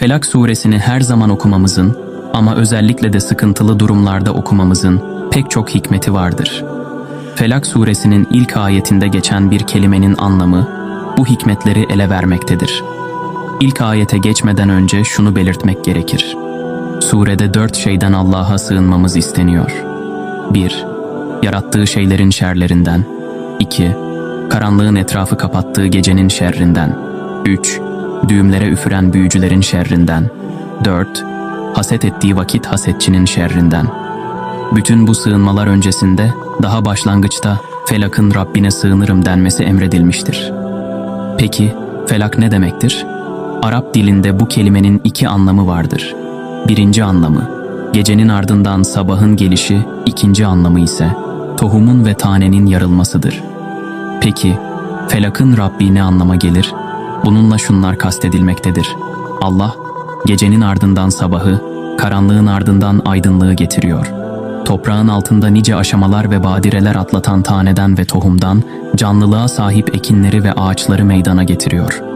Felak suresini her zaman okumamızın ama özellikle de sıkıntılı durumlarda okumamızın pek çok hikmeti vardır. Felak suresinin ilk ayetinde geçen bir kelimenin anlamı bu hikmetleri ele vermektedir. İlk ayete geçmeden önce şunu belirtmek gerekir. Surede dört şeyden Allah'a sığınmamız isteniyor. 1. Yarattığı şeylerin şerlerinden. 2. Karanlığın etrafı kapattığı gecenin şerrinden. 3. Düğümlere üfüren büyücülerin şerrinden. 4. Haset ettiği vakit hasetçinin şerrinden. Bütün bu sığınmalar öncesinde daha başlangıçta felakın Rabbine sığınırım denmesi emredilmiştir. Peki felak ne demektir? Arap dilinde bu kelimenin iki anlamı vardır. Birinci anlamı, gecenin ardından sabahın gelişi, ikinci anlamı ise tohumun ve tanenin yarılmasıdır. Peki, felakın Rabbi ne anlama gelir? Bununla şunlar kastedilmektedir. Allah, gecenin ardından sabahı, karanlığın ardından aydınlığı getiriyor. Toprağın altında nice aşamalar ve badireler atlatan taneden ve tohumdan, canlılığa sahip ekinleri ve ağaçları meydana getiriyor.''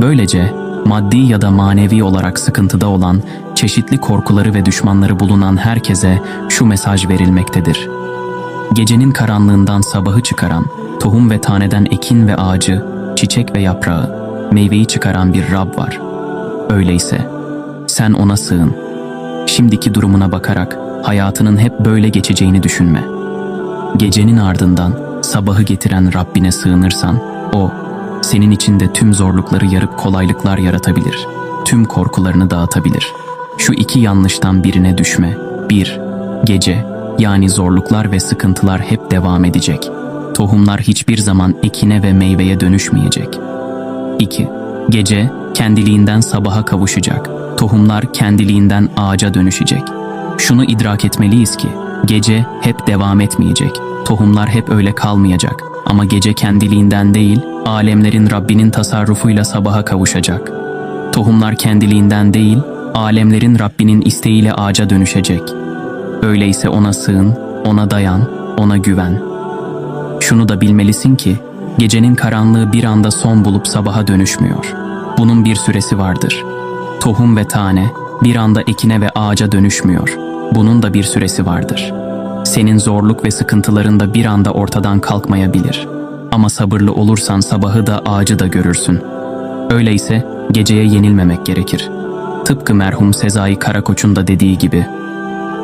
Böylece maddi ya da manevi olarak sıkıntıda olan, çeşitli korkuları ve düşmanları bulunan herkese şu mesaj verilmektedir. Gecenin karanlığından sabahı çıkaran, tohum ve taneden ekin ve ağacı, çiçek ve yaprağı, meyveyi çıkaran bir Rab var. Öyleyse sen ona sığın. Şimdiki durumuna bakarak hayatının hep böyle geçeceğini düşünme. Gecenin ardından sabahı getiren Rabbine sığınırsan, O senin içinde tüm zorlukları yarıp kolaylıklar yaratabilir. Tüm korkularını dağıtabilir. Şu iki yanlıştan birine düşme. 1. Gece, yani zorluklar ve sıkıntılar hep devam edecek. Tohumlar hiçbir zaman ekine ve meyveye dönüşmeyecek. 2. Gece, kendiliğinden sabaha kavuşacak. Tohumlar kendiliğinden ağaca dönüşecek. Şunu idrak etmeliyiz ki, gece hep devam etmeyecek. Tohumlar hep öyle kalmayacak. Ama gece kendiliğinden değil, alemlerin Rabbinin tasarrufuyla sabaha kavuşacak. Tohumlar kendiliğinden değil, alemlerin Rabbinin isteğiyle ağaca dönüşecek. Öyleyse ona sığın, ona dayan, ona güven. Şunu da bilmelisin ki, gecenin karanlığı bir anda son bulup sabaha dönüşmüyor. Bunun bir süresi vardır. Tohum ve tane bir anda ekine ve ağaca dönüşmüyor. Bunun da bir süresi vardır. Senin zorluk ve sıkıntıların da bir anda ortadan kalkmayabilir. Ama sabırlı olursan sabahı da ağacı da görürsün. Öyleyse geceye yenilmemek gerekir. Tıpkı merhum Sezai Karakoç'un da dediği gibi,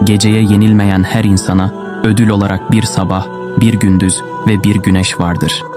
geceye yenilmeyen her insana ödül olarak bir sabah, bir gündüz ve bir güneş vardır.''